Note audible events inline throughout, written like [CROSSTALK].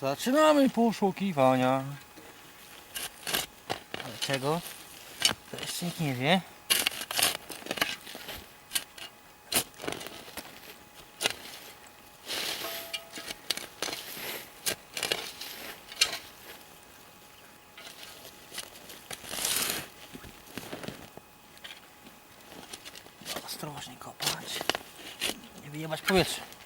Zaczynamy poszukiwania. Ale czego? To jeszcze nikt nie wie. Ostrożnie kopać. Nie wyjebać powietrze.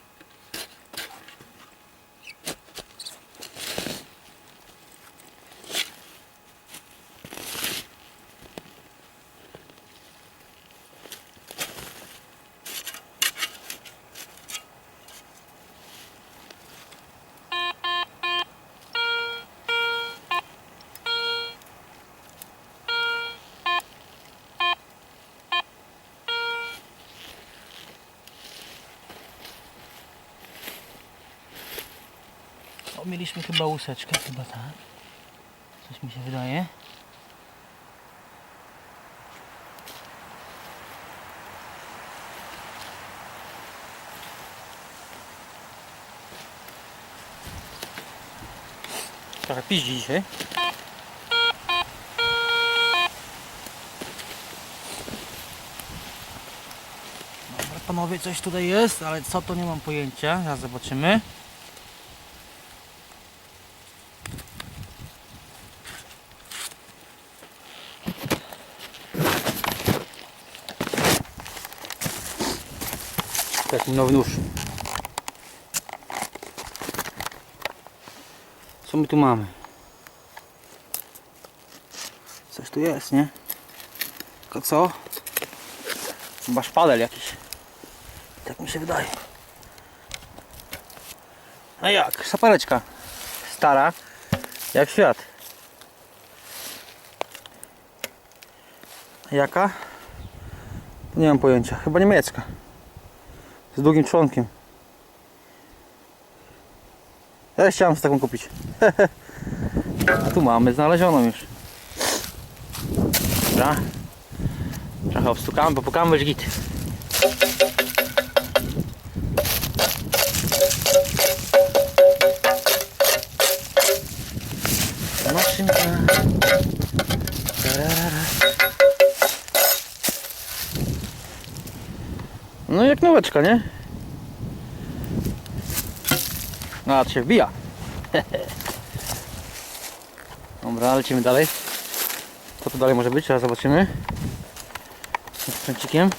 O, mieliśmy chyba łuseczkę, chyba tak. Coś mi się wydaje. Trochę piździ dzisiaj. Dobra, panowie, coś tutaj jest, ale co to nie mam pojęcia. Zaraz zobaczymy. Taki nowy nóż. Co my tu mamy? Coś tu jest, nie? Tylko co? Chyba szpadel jakiś. Tak mi się wydaje. A jak? Szapeleczka. Stara. Jak świat. Jaka? Nie mam pojęcia. Chyba niemiecka z długim członkiem. Ja chciałem sobie taką kupić. [LAUGHS] Tu mamy znalezioną już. Dobra. Trochę obstukamy, popukamy, będzie git. No jak noweczka, nie? To się wbija. [LAUGHS] Dobra, lecimy dalej. Co tu dalej może być? Teraz zobaczymy. Z sprzęcikiem.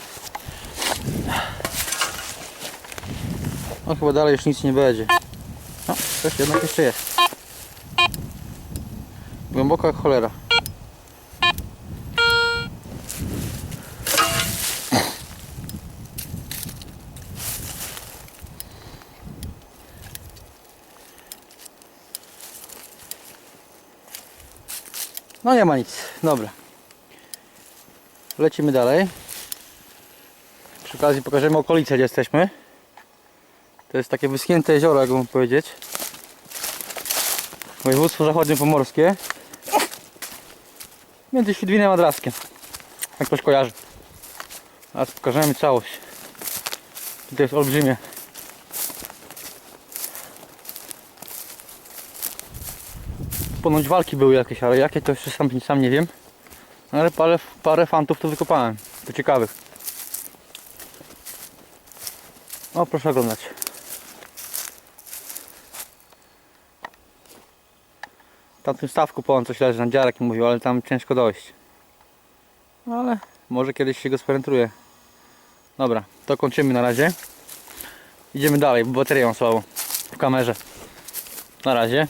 No chyba dalej już nic nie będzie. No, coś jednak jeszcze jest. Głęboko jak cholera. No nie ma nic. Dobra. Lecimy dalej. Przy okazji pokażemy okolice, gdzie jesteśmy. To jest takie wyschnięte jezioro, jak mógł powiedzieć. Województwo zachodniopomorskie. Między Świdwinem a Drawskiem. Jak ktoś kojarzy. Teraz pokażemy całość. Tutaj jest olbrzymie. Ponoć walki były jakieś, ale jakie to jeszcze sam, sam nie wiem. Ale parę, parę fantów tu wykopałem. To ciekawych. O, proszę oglądać. W tamtym stawku po coś leży, na dziarek mówił, ale tam ciężko dojść. No ale może kiedyś się go spenetruje. Dobra, to kończymy na razie. Idziemy dalej, bo baterię mam słabo w kamerze. Na razie.